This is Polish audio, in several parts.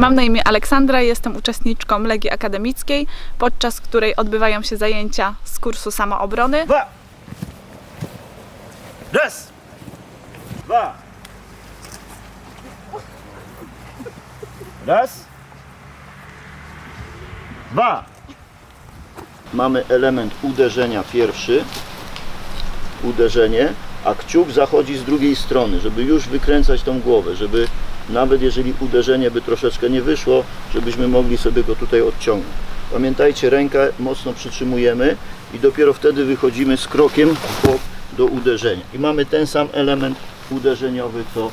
Mam na imię Aleksandra, jestem uczestniczką Legii Akademickiej, podczas której odbywają się zajęcia z kursu samoobrony. Dwa. Raz. Dwa. Raz. Dwa. Mamy element uderzenia pierwszy. Uderzenie, a kciuk zachodzi z drugiej strony, żeby już wykręcać tą głowę, żeby nawet jeżeli uderzenie by troszeczkę nie wyszło, żebyśmy mogli sobie go tutaj odciągnąć. Pamiętajcie, rękę mocno przytrzymujemy i dopiero wtedy wychodzimy z krokiem do uderzenia. I mamy ten sam element uderzeniowy co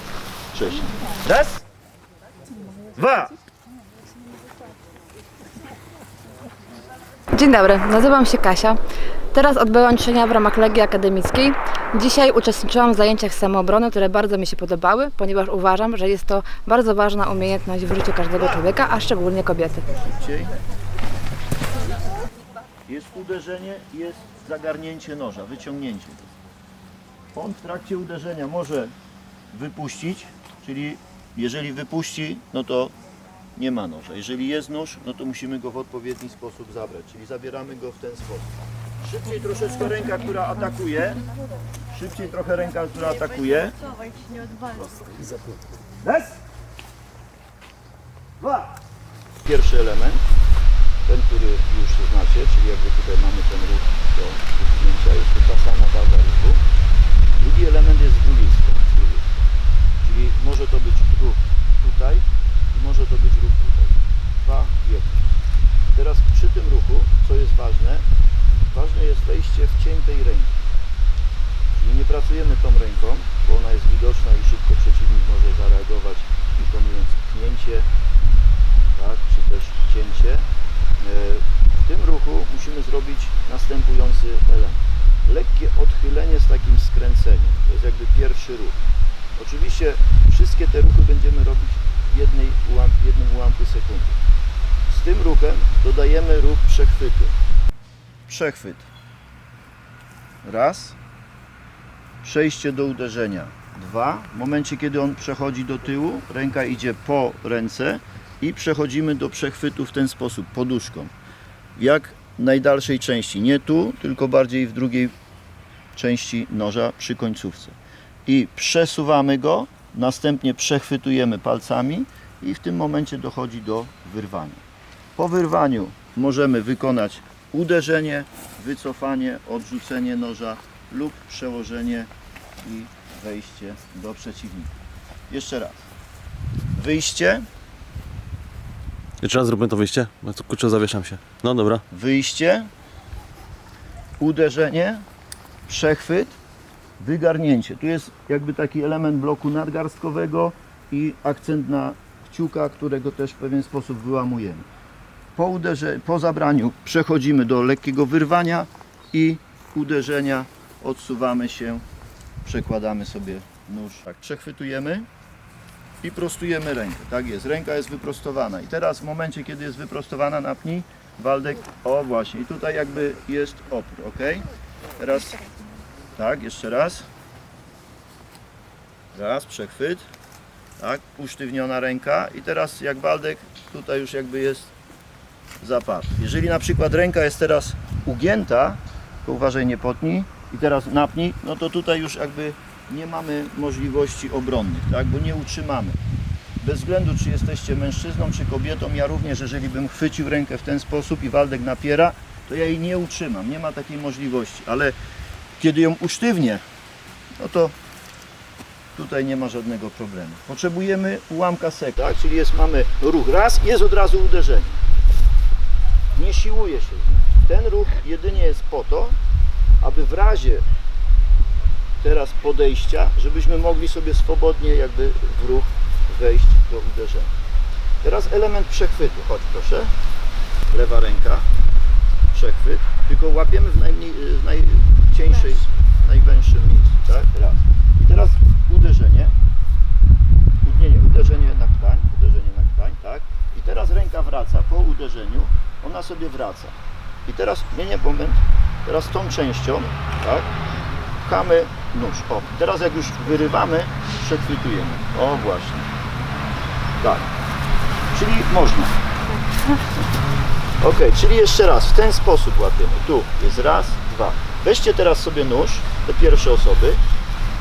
wcześniej. Raz, dwa, Dzień dobry, nazywam się Kasia. Teraz odbyłam ćwiczenia w ramach Legii Akademickiej. Dzisiaj uczestniczyłam w zajęciach samoobrony, które bardzo mi się podobały, ponieważ uważam, że jest to bardzo ważna umiejętność w życiu każdego człowieka, a szczególnie kobiety. Jest uderzenie, jest zagarnięcie noża, wyciągnięcie. On w trakcie uderzenia może wypuścić, czyli jeżeli wypuści, no to nie ma noża. Jeżeli jest nóż, no to musimy go w odpowiedni sposób zabrać, czyli zabieramy go w ten sposób. Szybciej troszeczkę ręka, która atakuje. Szybciej trochę ręka, która atakuje. Raz. Dwa. Pierwszy element, ten, który już znacie, czyli jakby tutaj mamy ten ruch do wypchnięcia, jest to ta sama waga ruchu. Drugi element jest z drugiej strony. z drugiej strony. Czyli może to być ruch tutaj i może to być ruch tutaj. Dwa, jeden. Teraz przy tym ruchu, co jest ważne, ważne wejście w cień tej ręki. Czyli nie pracujemy tą ręką, bo ona jest widoczna i szybko przeciwnik może zareagować wykonując pchnięcie, tak, czy też cięcie. E, W tym ruchu musimy zrobić następujący element. Lekkie odchylenie z takim skręceniem. To jest jakby pierwszy ruch. Oczywiście wszystkie te ruchy będziemy robić w, jednej ułam, w jednym ułamku sekundy. Z tym ruchem dodajemy ruch przechwytu. Przechwyt. Raz. Przejście do uderzenia. Dwa. W momencie, kiedy on przechodzi do tyłu, ręka idzie po ręce i przechodzimy do przechwytu w ten sposób, poduszką. Jak najdalszej części. Nie tu, tylko bardziej w drugiej części noża przy końcówce. I przesuwamy go, następnie przechwytujemy palcami i w tym momencie dochodzi do wyrwania. Po wyrwaniu możemy wykonać uderzenie, wycofanie, odrzucenie noża lub przełożenie i wejście do przeciwnika. Jeszcze raz. Wyjście, Jeszcze raz zrobimy to wyjście? Kurczę zawieszam się. No dobra. wyjście, uderzenie, przechwyt, wygarnięcie. Tu jest jakby taki element bloku nadgarstkowego i akcent na kciuka, którego też w pewien sposób wyłamujemy. Po, uderze, po zabraniu przechodzimy do lekkiego wyrwania i uderzenia, odsuwamy się, przekładamy sobie nóż. Tak, przechwytujemy i prostujemy rękę. Tak jest, ręka jest wyprostowana. I teraz w momencie, kiedy jest wyprostowana, napnij Waldek, o właśnie, i tutaj jakby jest opór, ok? Teraz, tak, jeszcze raz. Raz, przechwyt. Tak, usztywniona ręka i teraz jak Waldek, tutaj już jakby jest zapad. Jeżeli na przykład ręka jest teraz ugięta, to uważaj, nie potnij i teraz napnij, no to tutaj już jakby nie mamy możliwości obronnych, tak, bo nie utrzymamy. Bez względu, czy jesteście mężczyzną, czy kobietą, ja również, jeżeli bym chwycił rękę w ten sposób i Waldek napiera, to ja jej nie utrzymam, nie ma takiej możliwości, ale kiedy ją usztywnię, no to tutaj nie ma żadnego problemu. Potrzebujemy ułamka seka, tak? czyli jest, mamy ruch raz jest od razu uderzenie. Nie siłuje się z nim. Ten ruch jedynie jest po to, aby w razie teraz podejścia, żebyśmy mogli sobie swobodnie jakby w ruch wejść do uderzenia. Teraz element przechwytu, chodź proszę. Lewa ręka, przechwyt, tylko łapiemy w, najmniej, w najcieńszej, najwęższym miejscu, tak? Raz. I teraz uderzenie, nie, nie, uderzenie na ktań, uderzenie na ktań, tak? I teraz ręka wraca po uderzeniu, ona sobie wraca. I teraz, nie, nie, moment, teraz tą częścią, tak? Pchamy nóż, o. Teraz jak już wyrywamy, przechwytujemy. O, właśnie. Tak. Czyli można. Ok, czyli jeszcze raz, w ten sposób łapiemy. Tu jest raz, dwa. Weźcie teraz sobie nóż, te pierwsze osoby.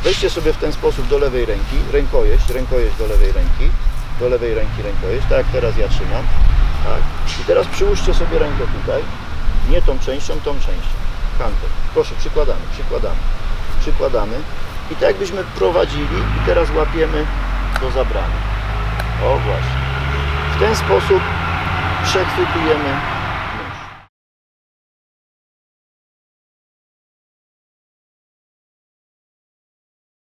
Weźcie sobie w ten sposób do lewej ręki, rękojeść, rękojeść do lewej ręki, do lewej ręki rękojeść, tak jak teraz ja trzymam. Tak. I teraz przyłóżcie sobie rękę tutaj, nie tą częścią, tą częścią. Kantor. Proszę, przykładamy, przykładamy, przykładamy. I tak jakbyśmy prowadzili i teraz łapiemy do zabrania. O właśnie. W ten sposób przechwytujemy